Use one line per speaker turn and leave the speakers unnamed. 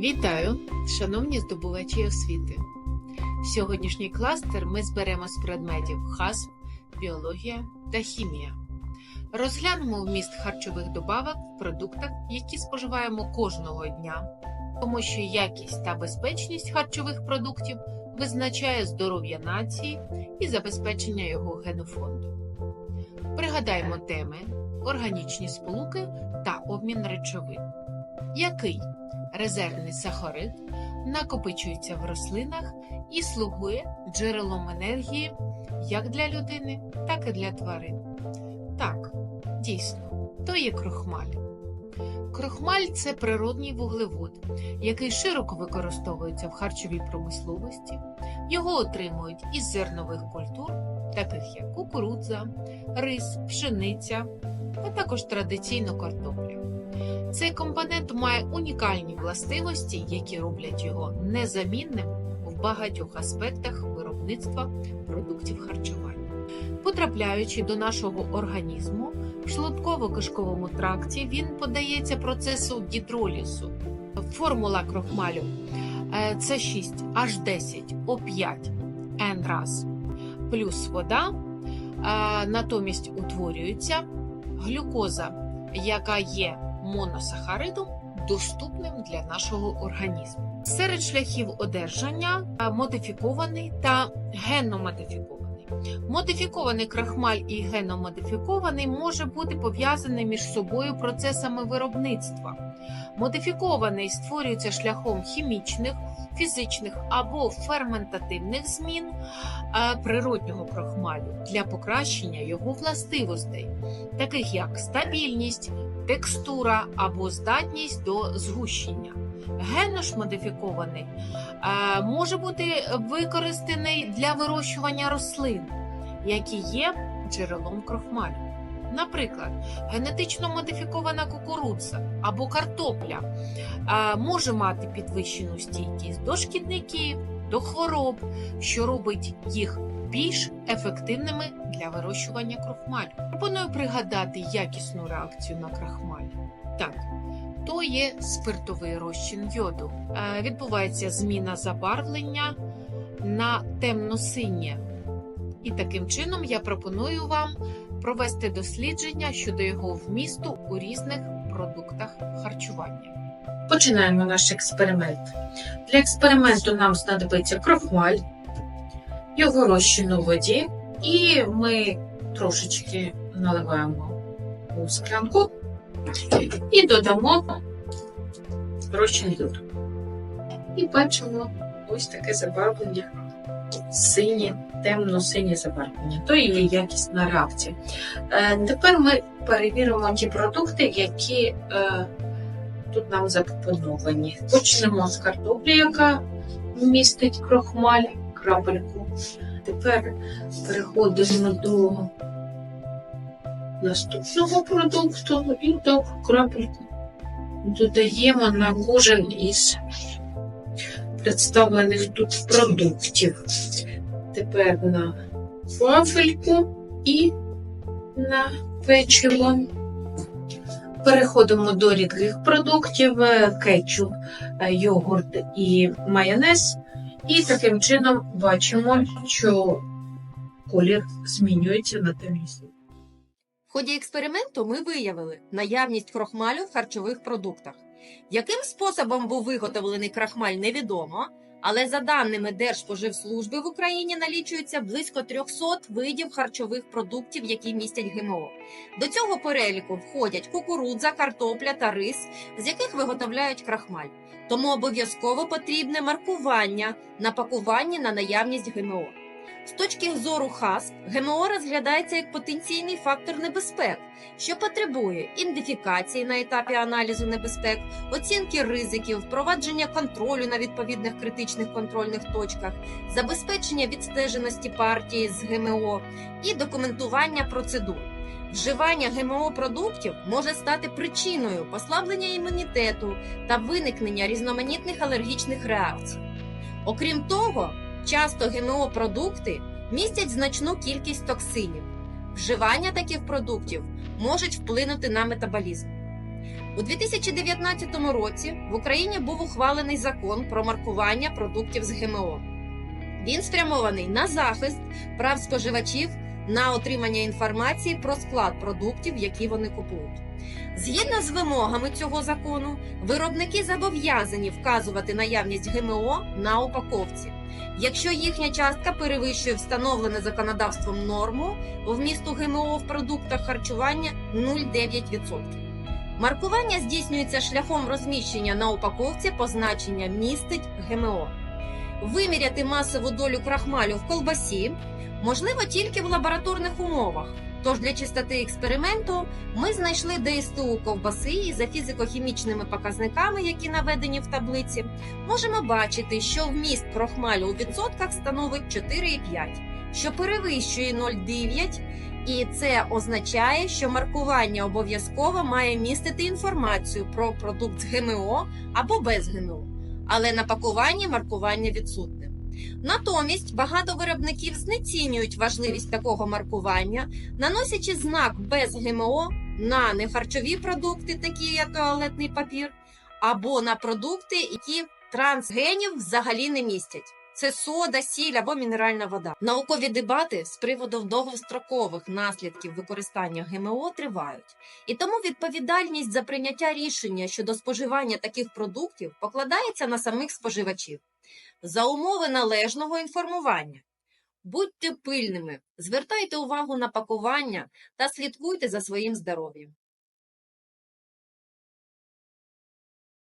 Вітаю, шановні здобувачі освіти. Сьогоднішній кластер ми зберемо з предметів хасп, біологія та хімія. Розглянемо вміст харчових добавок в продуктах, які споживаємо кожного дня, тому що якість та безпечність харчових продуктів визначає здоров'я нації і забезпечення його генофонду. Пригадаємо теми органічні сполуки та обмін речовин. Який резервний сахарид накопичується в рослинах і слугує джерелом енергії як для людини, так і для тварин. Так, дійсно, то є крохмаль. Крохмаль це природній вуглевод, який широко використовується в харчовій промисловості. Його отримують із зернових культур, таких як кукурудза, рис, пшениця, а також традиційно картопля. Цей компонент має унікальні властивості, які роблять його незамінним в багатьох аспектах виробництва продуктів харчування. Потрапляючи до нашого організму, в шлунково-кишковому тракті він подається процесу гідролізу. Формула крохмалю е, це 6 H10 O5 N раз плюс вода, е, натомість утворюється глюкоза, яка є моносахаридом, доступним для нашого організму. Серед шляхів одержання е, модифікований та генномодифікований. Модифікований крахмаль і геномодифікований може бути пов'язаний між собою процесами виробництва. Модифікований створюється шляхом хімічних, фізичних або ферментативних змін е, природнього крахмалю для покращення його властивостей, таких як стабільність, текстура або здатність до згущення. Генно ж модифікований може бути використаний для вирощування рослин, які є джерелом крохмалю. Наприклад, генетично модифікована кукурудза або картопля може мати підвищену стійкість до шкідників, до хвороб, що робить їх більш ефективними для вирощування крохмалю. Пропоную пригадати якісну реакцію на крахмаль. Так, то є спиртовий розчин йоду. Е, Відбувається зміна забарвлення на темно-синє. І таким чином я пропоную вам провести дослідження щодо його вмісту у різних продуктах харчування.
Починаємо наш експеримент. Для експерименту нам знадобиться крохмаль, його розчин у воді, і ми трошечки наливаємо у склянку і додамо розчин йоду. І бачимо ось таке забарвлення синє, темно-синє забарвлення. То є якісна реакція. Тепер ми перевіримо ті продукти, які е, тут нам запропоновані. Почнемо з картоплі, яка містить крохмаль, крапельку. Тепер переходимо до наступного продукту і до крапельку додаємо на кожен із представлених тут продуктів. Тепер на вафельку і на печиво. Переходимо до рідких продуктів: е, кетчуп, е, йогурт і майонез. І таким чином бачимо, що колір змінюється на темніший.
В ході експерименту ми виявили наявність крохмалю в харчових продуктах. Яким способом був виготовлений крахмаль, невідомо, але за даними Держспоживслужби в Україні налічується близько 300 видів харчових продуктів, які містять ГМО. До цього переліку входять кукурудза, картопля та рис, з яких виготовляють крахмаль. Тому обов'язково потрібне маркування на пакуванні на наявність ГМО. З точки зору ХАСП, ГМО розглядається як потенційний фактор небезпек, що потребує ідентифікації на етапі аналізу небезпек, оцінки ризиків, впровадження контролю на відповідних критичних контрольних точках, забезпечення відстеженості партії з ГМО і документування процедур. Вживання ГМО продуктів може стати причиною послаблення імунітету та виникнення різноманітних алергічних реакцій. Окрім того, Часто ГМО-продукти містять значну кількість токсинів. Вживання таких продуктів можуть вплинути на метаболізм. У 2019 році в Україні був ухвалений закон про маркування продуктів з ГМО. Він спрямований на захист прав споживачів на отримання інформації про склад продуктів, які вони купують. Згідно з вимогами цього закону, виробники зобов'язані вказувати наявність ГМО на упаковці. Якщо їхня частка перевищує встановлене законодавством норму вмісту ГМО в продуктах харчування 0,9%. Маркування здійснюється шляхом розміщення на упаковці позначення містить ГМО. Виміряти масову долю крахмалю в колбасі можливо тільки в лабораторних умовах. Тож для чистоти експерименту ми знайшли ДСТУ ковбаси і за фізико-хімічними показниками, які наведені в таблиці, можемо бачити, що вміст крохмалю у відсотках становить 4,5, що перевищує 0,9, і це означає, що маркування обов'язково має містити інформацію про продукт з ГМО або без ГМО, але на пакуванні маркування відсутне. Натомість багато виробників знецінюють важливість такого маркування, наносячи знак без ГМО на нехарчові продукти, такі як туалетний папір, або на продукти, які трансгенів взагалі не містять. Це сода, сіль або мінеральна вода. Наукові дебати з приводу довгострокових наслідків використання ГМО тривають, і тому відповідальність за прийняття рішення щодо споживання таких продуктів покладається на самих споживачів за умови належного інформування. Будьте пильними, звертайте увагу на пакування та слідкуйте за своїм здоров'ям.